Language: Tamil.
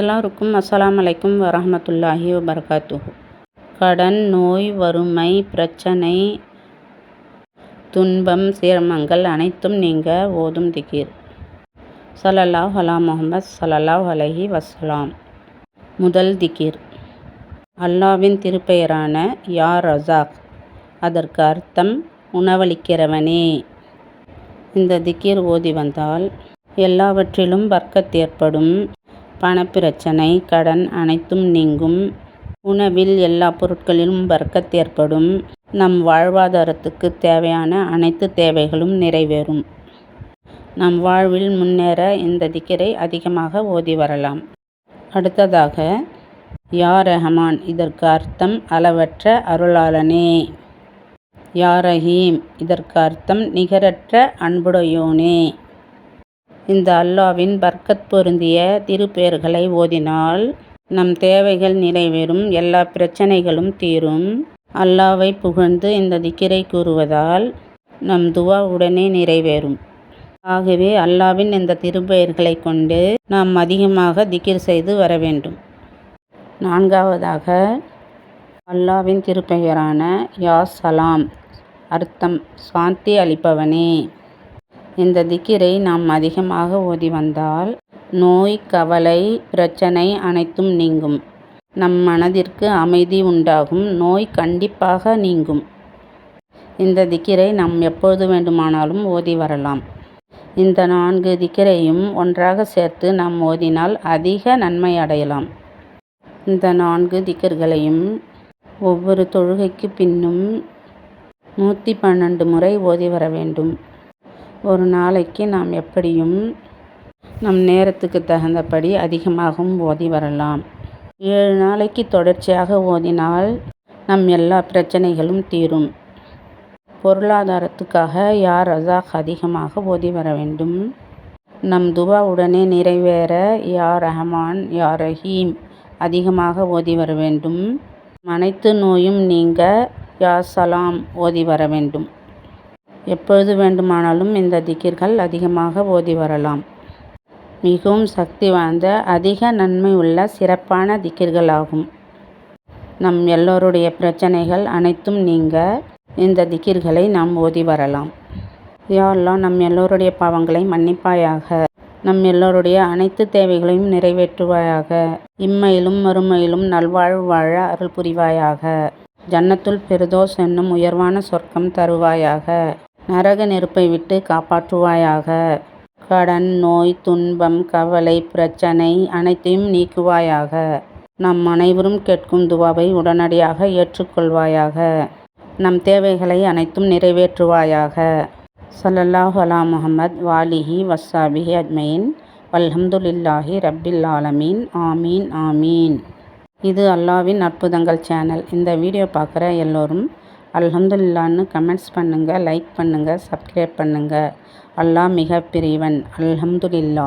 எல்லோருக்கும் அஸ்லாம் அலைக்கும் வரமத்துல்லாஹி வபரகாத்துஹு. கடன் நோய் வறுமை பிரச்சனை துன்பம் சிரமங்கள் அனைத்தும் நீங்கள் ஓதும் திகீர். ஸல்லல்லாஹு அலா முகமது ஸல்லல்லாஹு அலஹி வசலாம் முதல் திகீர். அல்லாஹ்வின் திருப்பெயரான யார் ரசாக். அதற்கு அர்த்தம் உணவளிக்கிறவனே. இந்த திக்கீர் ஓதி வந்தால் எல்லாவற்றிலும் பர்க்கத் ஏற்படும். பணப்பிரச்சனை கடன் அனைத்தும் நீங்கும். உணவில் எல்லா பொருட்களிலும் பர்க்கத் ஏற்படும். நம் வாழ்வாதாரத்துக்கு தேவையான அனைத்து தேவைகளும் நிறைவேறும். நம் வாழ்வில் முன்னேற இந்த திக்ரை அதிகமாக ஓதி வரலாம். அடுத்ததாக யா ரஹமான். இதற்கு அர்த்தம் அளவற்ற அருளாளனே. யா ரஹீம். இதற்கு அர்த்தம் நிகரற்ற அன்புடையோனே. இந்த அல்லாவின் பர்க்கத் பொருந்திய திருப்பெயர்களை ஓதினால் நம் தேவைகள் நிறைவேறும் எல்லா பிரச்சனைகளும் தீரும். அல்லாவை புகழ்ந்து இந்த திக்கிரை கூறுவதால் நம் துவா உடனே நிறைவேறும். ஆகவே அல்லாவின் இந்த திருப்பெயர்களை கொண்டு நாம் அதிகமாக திக்கிர் செய்து வர வேண்டும். நான்காவதாக அல்லாவின் திருப்பெயரான யா சலாம் அர்த்தம் சாந்தி அளிப்பவனே. இந்த திக்கிரை நாம் அதிகமாக ஓதி வந்தால் நோய் கவலை பிரச்சனை அனைத்தும் நீங்கும். நம் மனதிற்கு அமைதி உண்டாகும் நோய் கண்டிப்பாக நீங்கும். இந்த திக்கிரை நாம் எப்பொழுது வேண்டுமானாலும் ஓதி வரலாம். இந்த நான்கு திக்கிரையும் ஒன்றாக சேர்த்து நாம் ஓதினால் அதிக நன்மை அடையலாம். இந்த நான்கு திக்கர்களையும் ஒவ்வொரு தொழுகைக்கு பின்னும் நூற்றி பன்னெண்டு முறை ஓதி வர வேண்டும். ஒரு நாளைக்கு நாம் எப்படியும் நம் நேரத்துக்கு தகுந்தபடி அதிகமாகவும் ஓதி வரலாம். ஏழு நாளைக்கு தொடர்ச்சியாக ஓதினால் நம் எல்லா பிரச்சனைகளும் தீரும். பொருளாதாரத்துக்காக யார் ரசாக் அதிகமாக ஓதி வர வேண்டும்? நம் துவா உடனே நிறைவேற யா ரஹமான் யார் ரஹீம் அதிகமாக ஓதி வர வேண்டும்? அனைத்து நோயும் நீங்க யா சலாம் ஓதி வர வேண்டும். எப்பொழுது வேண்டுமானாலும் இந்த திக்கிர்கள் அதிகமாக ஓதி வரலாம். மிகவும் சக்தி வாய்ந்த அதிக நன்மை உள்ள சிறப்பான திக்ர்கள் ஆகும் நம் எல்லோருடைய பிரச்சனைகள் அனைத்தும் நீங்க இந்த திக்ர்களை நாம் ஓதி வரலாம். யா நம் எல்லோருடைய பாவங்களை மன்னிப்பாயாக. நம் எல்லோருடைய அனைத்து தேவைகளையும் நிறைவேற்றுவாயாக. இம்மையிலும் மறுமையிலும் நல்வாழ்வு வாழ அருள் புரிவாயாக. ஜன்னத்துள் பெருதோஸ் என்னும் உயர்வான சொர்க்கம் தருவாயாக. நரக நெருப்பை விட்டு காப்பாற்றுவாயாக. கடன் நோய் துன்பம் கவலை பிரச்சனை அனைத்தையும் நீக்குவாயாக. நம் அனைவரும் கேட்கும் துவாவை உடனடியாக ஏற்றுக்கொள்வாயாக. நம் தேவைகளை அனைத்தும் நிறைவேற்றுவாயாக. சல்லல்லாஹ் அலா முகமத் வாலிஹி வஸ்ஸாபிஹி அஜ்மயின். வல்ஹம்துலில்லாஹி ரப்பில் ஆலமீன். ஆமீன் ஆமீன். இது அல்லாவின் அற்புதங்கள் சேனல். இந்த வீடியோ பார்க்குற எல்லோரும் அல்ஹம்துல்லான்னு கமெண்ட்ஸ் பண்ணுங்கள் லைக் பண்ணுங்கள் சப்ஸ்கிரைப் பண்ணுங்கள் அல்லாஹ் மிக பிரிவன். அல்ஹம்துலில்லா